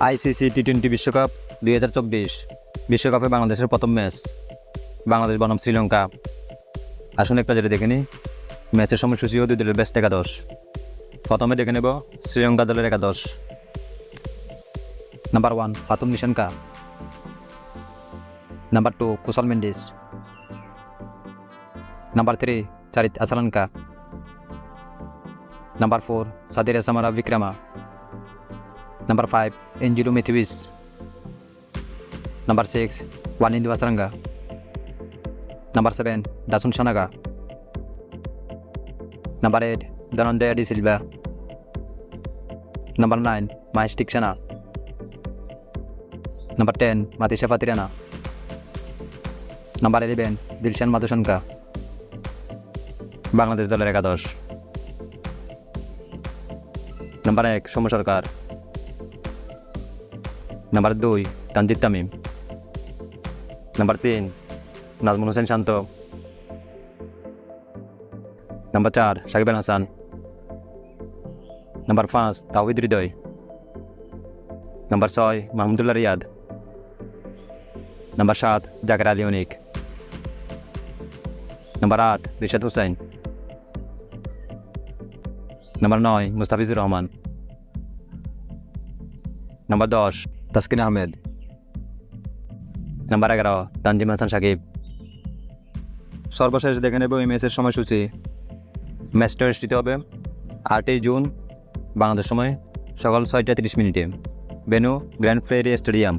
ICC T twenty বিশ্বকাপ দুই হাজার চব্বিশ বিশ্বকাপে বাংলাদেশের প্রথম ম্যাচ। বাংলাদেশ বনাম শ্রীলঙ্কা। আসুন একটা যেটা দেখে নিই ম্যাচের সময়সূচি দুই দলের বেস্ট একাদশ। প্রথমে দেখে নেব শ্রীলঙ্কা দলের একাদশ। Number one Pathum Nissanka. Number two Kusal Mendis. Number three Charith Asalanka. Number four Sadeera Samarawickrama. Number 5, Angelo Matthews. Number 6, Wanindu Wasranga. Number 7, Dasun Shanaga. Number 8, Danonde Adi Silva. Number 9, Mahistik Shana. Number 10, Matisha Fatirana. Number 11, Dilshan Madhushanka. Bangladesh দলের একাদশ number এক সৌম্য সরকার number দুই Tanzid Tamim number তিন নাজমুল হোসেন শান্ত number চার Shakib Al Hasan number পাঁচ তাহিদ হৃদয় number ছয় Mahmudullah Riyad number সাত জাকের আলী অনিক number আট রিশাদ হুসাইন নাম্বার নয় মুস্তাফিজুর রহমান নাম্বার দশ তাসকিন আহমেদ নাম্বার এগারো তানজিম হাসান সাকিব সর্বশেষ দেখে নেব এই ম্যাচের সময়সূচি ম্যাচটা অনুষ্ঠিত হবে আটই জুন বাংলাদেশ সময় সকাল ছয়টা তিরিশ মিনিটে বেনু গ্র্যান্ড ফ্লেরি স্টেডিয়াম